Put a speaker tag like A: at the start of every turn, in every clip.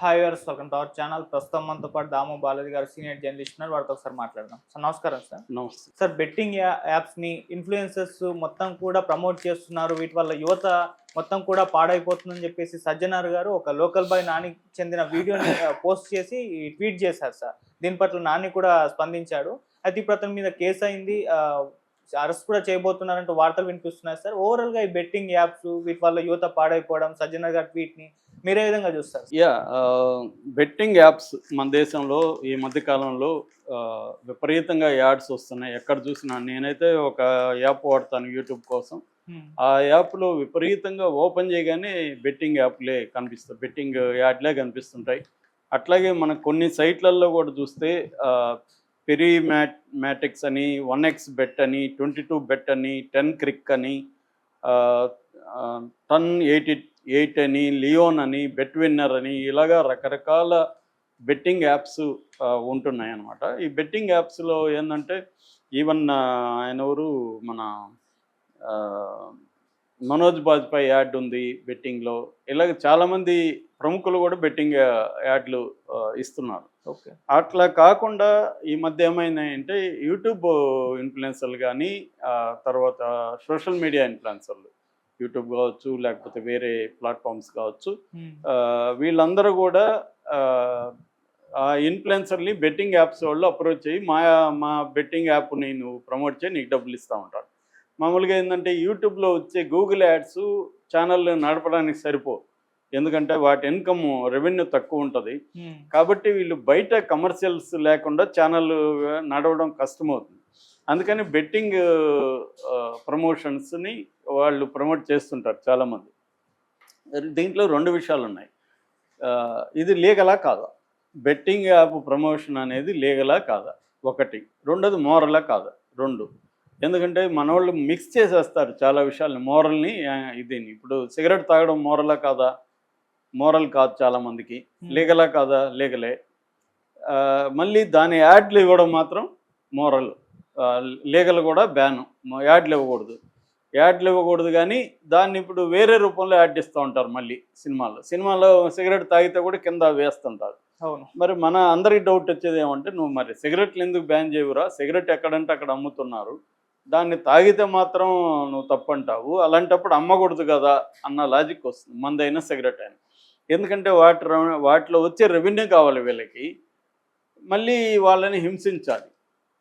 A: Hi గారు welcome to our channel. ప్రస్తుతం మనతో పాటు దాము బాలాజీ గారు సీనియర్ జర్నలిస్ట్ ఉన్నారు. వారితో ఒకసారి మాట్లాడదాం. సార్ నమస్కారం సార్.
B: నమస్తే.
A: సార్ బెట్టింగ్ యాప్స్ని ఇన్ఫ్లుయెన్సర్స్ మొత్తం కూడా ప్రమోట్ చేస్తున్నారు. వీటి వల్ల యువత మొత్తం కూడా పాడైపోతుందని చెప్పేసి సజ్జనార్ గారు ఒక లోకల్ బాయ్ నాని చెందిన వీడియోని పోస్ట్ చేసి ట్వీట్ చేశారు సార్. దీని పట్ల నాని కూడా స్పందించాడు. అయితే ఇప్పుడు అతని మీద కేసు అయింది. అరెస్ట్ కూడా చేయబోతున్నారంటూ వార్తలు వినిపిస్తున్నాయి సార్. ఓవరాల్గా ఈ బెట్టింగ్ యాప్స్ వీటి వల్ల యువత పాడైపోవడం సజ్జనార్ గారి ట్వీట్ని మీరే విధంగా చూస్తారు?
B: యా బెట్టింగ్ యాప్స్ మన దేశంలో ఈ మధ్య కాలంలో విపరీతంగా యాడ్స్ వస్తున్నాయి. ఎక్కడ చూసినా నేనైతే ఒక యాప్ వాడతాను యూట్యూబ్ కోసం. ఆ యాప్లో విపరీతంగా ఓపెన్ చేయగానే బెట్టింగ్ యాప్లే కనిపిస్తాయి బెట్టింగ్ యాడ్లే కనిపిస్తుంటాయి. అట్లాగే మనకు కొన్ని సైట్లలో కూడా చూస్తే పెరి మ్యాట్ మ్యాటిక్స్ అని వన్ ఎక్స్ బెట్ అని ట్వంటీ టూ బెట్ అని టెన్ క్రిక్ అని టన్ ఎయిటీ ఎయిట్ అని లియోన్ అని బెట్ విన్నర్ అని ఇలాగా రకరకాల బెట్టింగ్ యాప్స్ ఉంటున్నాయి అన్నమాట ఈ బెట్టింగ్ యాప్స్లో ఏంటంటే ఈవెన్ ఆయన ఎవరు మన మనోజ్ బాజ్పాయ్ యాడ్ ఉంది బెట్టింగ్లో. ఇలాగ చాలామంది ప్రముఖులు కూడా బెట్టింగ్ యాడ్లు ఇస్తున్నారు.
A: ఓకే.
B: అట్లా కాకుండా ఈ మధ్య ఏమైనాయంటే యూట్యూబ్ ఇన్ఫ్లుయెన్సర్లు కానీ తర్వాత సోషల్ మీడియా ఇన్ఫ్లుయెన్సర్లు యూట్యూబ్ కావచ్చు లేకపోతే వేరే ప్లాట్ఫామ్స్ కావచ్చు వీళ్ళందరూ కూడా ఆ, ఇన్ఫ్లుయెన్సర్ని బెట్టింగ్ యాప్స్ వాళ్ళు అప్రోచ్ అయ్యి మా మా బెట్టింగ్ యాప్ నేను ప్రమోట్ చేయి నీకు డబ్బులు ఇస్తూ ఉంటారు మామూలుగా ఏంటంటే యూట్యూబ్లో వచ్చే గూగుల్ యాడ్స్ ఛానల్ నడపడానికి సరిపో. ఎందుకంటే వాటి ఇన్కమ్ రెవెన్యూ తక్కువ ఉంటుంది. కాబట్టి వీళ్ళు బయట కమర్షియల్స్ లేకుండా ఛానల్ నడవడం కష్టమవుతుంది. అందుకని బెట్టింగ్ ప్రమోషన్స్ని వాళ్ళు ప్రమోట్ చేస్తుంటారు చాలామంది. దీంట్లో రెండు విషయాలు ఉన్నాయి. ఇది లీగలా కాదా? బెట్టింగ్ యాప్ ప్రమోషన్ అనేది లీగలా కాదా? ఒకటి. రెండోది మోరలా కాదా? రెండు. ఎందుకంటే మన వాళ్ళు మిక్స్ చేసేస్తారు చాలా విషయాల్ని. మోరల్ని ఇదిని. ఇప్పుడు సిగరెట్ తాగడం మోరలా కాదా? మోరల్ కాదు చాలామందికి లీగలా కాదా? లీగలే. మళ్ళీ దాని యాడ్లు ఇవ్వడం మాత్రం మోరల్. లీగల్ కూడా బ్యాన్. యాడ్లు ఇవ్వకూడదు. యాడ్లు ఇవ్వకూడదు కానీ దాన్ని ఇప్పుడు వేరే రూపంలో యాడ్ ఇస్తూ ఉంటారు మళ్ళీ సినిమాలో సినిమాలో సిగరెట్ తాగితే కూడా కింద వేస్తుంటారు.
A: అవును.
B: మరి మన అందరికి డౌట్ వచ్చేది ఏమంటే నువ్వు మరి సిగరెట్లు ఎందుకు బ్యాన్ చేయవురా? సిగరెట్ ఎక్కడంటే అక్కడ అమ్ముతున్నారు. దాన్ని తాగితే మాత్రం నువ్వు తప్పంటావు. అలాంటప్పుడు అమ్మకూడదు కదా అన్న లాజిక్ వస్తుంది. మందైనా సిగరెట్ అయినా. ఎందుకంటే వాటి వాటిలో వచ్చే రెవెన్యూ కావాలి వీళ్ళకి. మళ్ళీ వాళ్ళని హింసించాలి.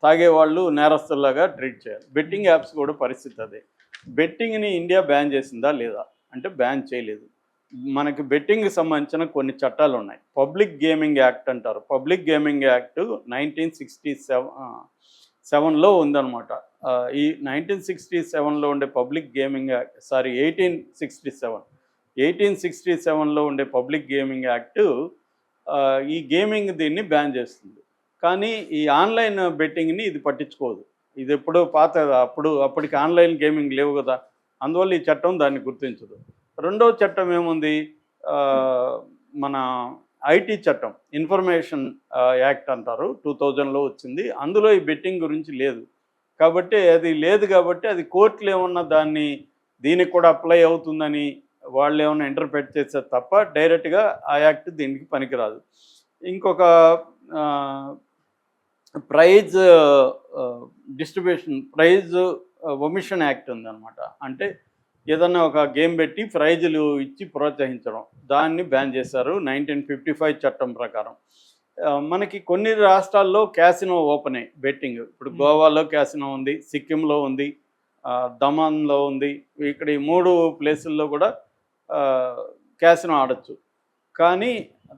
B: తాగేవాళ్ళు నేరస్తులాగా ట్రీట్ చేయాలి. బెట్టింగ్ యాప్స్ కూడా పరిస్థితి అదే. బెట్టింగ్ని ఇండియా బ్యాన్ చేసిందా లేదా? అంటే బ్యాన్ చేయలేదు. మనకి బెట్టింగ్కి సంబంధించిన కొన్ని చట్టాలు ఉన్నాయి పబ్లిక్ గేమింగ్ యాక్ట్ అంటారు. Public gaming act nineteen sixty seven సెవెన్లో ఉందన్నమాట. ఈ నైన్టీన్ సిక్స్టీ సెవెన్లో ఉండే public gaming act sorry eighteen sixty seven. Eighteen sixty సెవెన్లో ఉండే పబ్లిక్ గేమింగ్ యాక్ట్ ఈ గేమింగ్ దీన్ని బ్యాన్ చేస్తుంది. కానీ ఈ ఆన్లైన్ బెట్టింగ్ని ఇది పట్టించుకోదు. ఇది ఎప్పుడో పాత అప్పుడు అప్పటికి ఆన్లైన్ గేమింగ్ లేవు కదా. అందువల్ల ఈ చట్టం దాన్ని గుర్తించదు. రెండవ చట్టం ఏముంది? మన ఐటీ చట్టం ఇన్ఫర్మేషన్ యాక్ట్ అంటారు. టూ థౌజండ్లో వచ్చింది. అందులో ఈ బెట్టింగ్ గురించి లేదు. కాబట్టి అది లేదు కాబట్టి అది కోర్టులు ఏమన్నా దాన్ని దీనికి కూడా అప్లై అవుతుందని వాళ్ళు ఏమైనా ఇంటర్ప్రెట్ చేస్తే తప్ప డైరెక్ట్గా ఆ యాక్ట్ దీనికి పనికిరాదు. ఇంకొక prize distribution prize omission act ఉందన్నమాట. అంటే ఏదన్నా ఒక గేమ్ పెట్టి ప్రైజులు ఇచ్చి ప్రోత్సహించడం. దాన్ని బ్యాన్ చేశారు నైన్టీన్ ఫిఫ్టీ ఫైవ్ చట్టం ప్రకారం. మనకి కొన్ని రాష్ట్రాల్లో క్యాసినో ఓపెన్ అయ్యి బెట్టింగ్ ఇప్పుడు
A: Hmm.
B: గోవాలో క్యాసినో ఉంది సిక్కింలో ఉంది దమన్లో ఉంది. ఇక్కడ ఈ మూడు ప్లేసుల్లో కూడా క్యాసినో ఆడొచ్చు. కానీ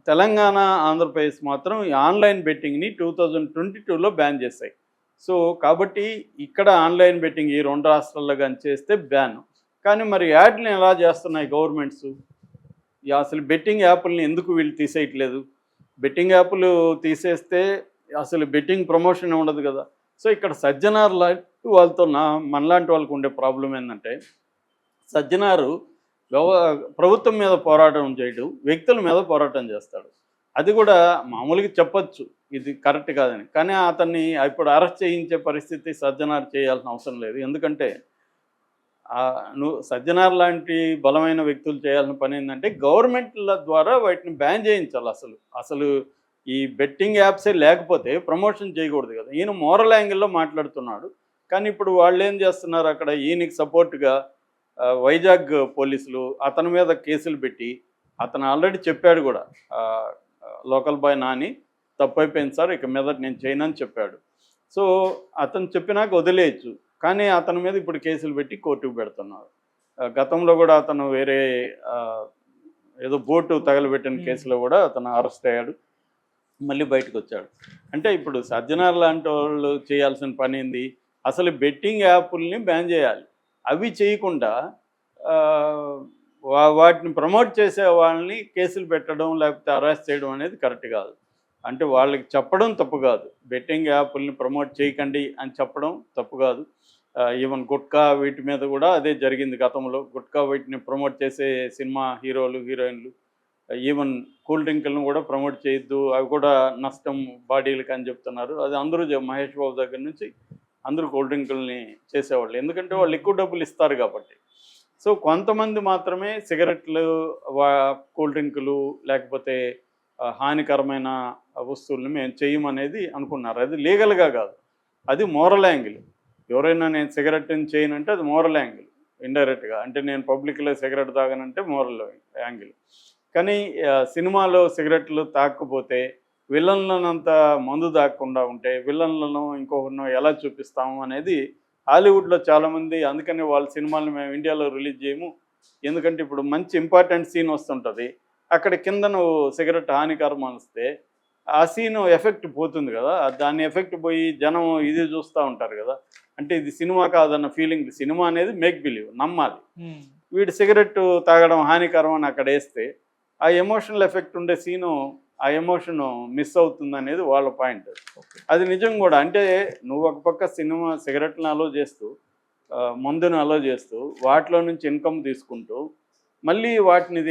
B: తెలంగాణ ఆంధ్రప్రదేశ్ మాత్రం ఈ ఆన్లైన్ బెట్టింగ్ని టూ థౌజండ్ ట్వంటీ టూలో బ్యాన్ చేశాయి. సో కాబట్టి ఇక్కడ ఆన్లైన్ బెట్టింగ్ ఈ రెండు రాష్ట్రాల్లో కానీ చేస్తే బ్యాన్ కానీ మరి యాడ్ని ఎలా చేస్తున్నాయి గవర్నమెంట్స్? అసలు బెట్టింగ్ యాప్లని ఎందుకు వీళ్ళు తీసేయట్లేదు? బెట్టింగ్ యాప్లు తీసేస్తే అసలు బెట్టింగ్ ప్రమోషన్ ఉండదు కదా. సో ఇక్కడ సజ్జనార్ లాంటి వాళ్ళతో నా మనలాంటి వాళ్ళకు ఉండే ప్రాబ్లం ఏంటంటే సజ్జనారు వ్యవ ప్రభుత్వం మీద పోరాటం చేయడు వ్యక్తుల మీద పోరాటం చేస్తాడు. అది కూడా మామూలుగా చెప్పచ్చు ఇది కరెక్ట్ కాదని. కానీ అతన్ని ఇప్పుడు అరెస్ట్ చేయించే పరిస్థితి సజ్జనారు చేయాల్సిన అవసరం లేదు. ఎందుకంటే నువ్వు సజ్జనార్ లాంటి బలమైన వ్యక్తులు చేయాల్సిన పని ఏంటంటే గవర్నమెంట్ల ద్వారా వాటిని బ్యాన్ చేయించాలి అసలు. అసలు ఈ బెట్టింగ్ యాప్సే లేకపోతే ప్రమోషన్ చేయకూడదు కదా. ఈయన మోరల్ యాంగిల్లో మాట్లాడుతున్నాడు. కానీ ఇప్పుడు వాళ్ళు ఏం చేస్తున్నారు అక్కడ? ఈయనకి సపోర్ట్గా వైజాగ్ పోలీసులు అతని మీద కేసులు పెట్టి అతను ఆల్రెడీ చెప్పాడు కూడా. లోకల్ బాయ్ నాని తప్పైపోయింది సార్ ఇక మీద నేను చేయనని చెప్పాడు. సో అతను చెప్పినాక వదిలేయచ్చు. కానీ అతని మీద ఇప్పుడు కేసులు పెట్టి కోర్టుకు పెడుతున్నారు. గతంలో కూడా అతను వేరే ఏదో బోటు తగలబెట్టిన. కేసులో కూడా అతను అరెస్ట్ అయ్యాడు. మళ్ళీ బయటకు వచ్చాడు. అంటే ఇప్పుడు సజ్జనార్ లాంటి వాళ్ళు చేయాల్సిన పని ఏంది? అసలు బెట్టింగ్ యాప్ల్ని బ్యాన్ చేయాలి. అవి చేయకుండా వాటిని ప్రమోట్ చేసే వాళ్ళని కేసులు పెట్టడం లేకపోతే అరెస్ట్ చేయడం అనేది కరెక్ట్ కాదు. అంటే వాళ్ళకి చెప్పడం తప్పు కాదు. బెట్టింగ్ యాప్ల్ని ప్రమోట్ చేయకండి అని చెప్పడం తప్పు కాదు. ఈవెన్ గుట్కా వీటి మీద కూడా అదే జరిగింది గతంలో. గుట్కా వీటిని ప్రమోట్ చేసే సినిమా హీరోలు హీరోయిన్లు ఈవెన్ కూల్ డ్రింకులను కూడా ప్రమోట్ చేయొద్దు. అవి కూడా నష్టం బాడీలకి అని చెప్తున్నారు. అది అందరూ మహేష్ బాబు దగ్గర నుంచి అందరూ కూల్ డ్రింకుల్ని చేసేవాళ్ళు. ఎందుకంటే వాళ్ళు ఎక్కువ డబ్బులు ఇస్తారు కాబట్టి. సో కొంతమంది మాత్రమే సిగరెట్లు వా కూల్ డ్రింకులు లేకపోతే హానికరమైన వస్తువులను మేము చేయమనేది అనుకున్నారు. అది లీగల్గా కాదు. అది మోరల్ యాంగిల్. ఎవరైనా నేను సిగరెట్ చేయనంటే అది మోరల్ యాంగిల్. ఇండైరెక్ట్గా. అంటే నేను పబ్లిక్లో సిగరెట్ తాగనంటే మోరల్ యాంగిల్. కానీ సినిమాలో సిగరెట్లు తాకపోతే విలన్లనంత మందు తాగకుండా ఉంటే విలన్లను ఇంకొకరినో ఎలా చూపిస్తాము అనేది హాలీవుడ్లో చాలామంది అందుకని వాళ్ళ సినిమాలను మేము ఇండియాలో రిలీజ్ చేయము. ఎందుకంటే ఇప్పుడు మంచి ఇంపార్టెంట్ సీన్ వస్తుంటుంది. అక్కడ కింద నువ్వు సిగరెట్ హానికరం అనిస్తే ఆ సీన్ ఎఫెక్ట్ పోతుంది కదా. దాని ఎఫెక్ట్ పోయి జనం ఇది చూస్తూ ఉంటారు కదా. అంటే ఇది సినిమా కాదన్న ఫీలింగ్ సినిమా అనేది మేక్ బిలీవ్ నమ్మాలి. వీడు సిగరెట్ తాగడం హానికరం అని అక్కడ వేస్తే ఆ ఎమోషనల్ ఎఫెక్ట్ ఉండే సీను ఆ ఎమోషన్ మిస్ అవుతుంది అనేది వాళ్ళ పాయింట్ అది నిజం కూడా. అంటే నువ్వు ఒక పక్క సినిమా సిగరెట్లను అలో చేస్తూ మందును అలో చేస్తూ వాటిలో నుంచి ఇన్కమ్ తీసుకుంటూ మళ్ళీ వాటిని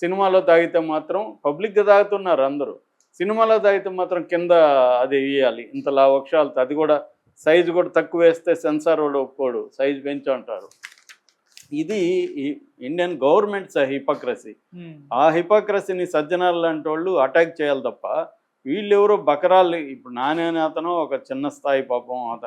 B: సినిమాలో తాగితే మాత్రం పబ్లిక్గా తాగుతున్నారు అందరూ. సినిమాలో తాగితే మాత్రం కింద అది వేయాలి. ఇంతలా వక్షాలతో అది కూడా సైజు కూడా తక్కువ వేస్తే సెన్సార్ వాడు ఒప్పుకోడు. సైజు పెంచి అంటారు. ఇది ఇండియన్ గవర్నమెంట్స్ హిపోక్రసీ. ఆ హిపోక్రసీని సజ్జనాలు లాంటి వాళ్ళు అటాక్ చేయాలి తప్ప వీళ్ళెవరో బకరాలు ఇప్పుడు నాని అతను ఒక చిన్న స్థాయి పాపం అతను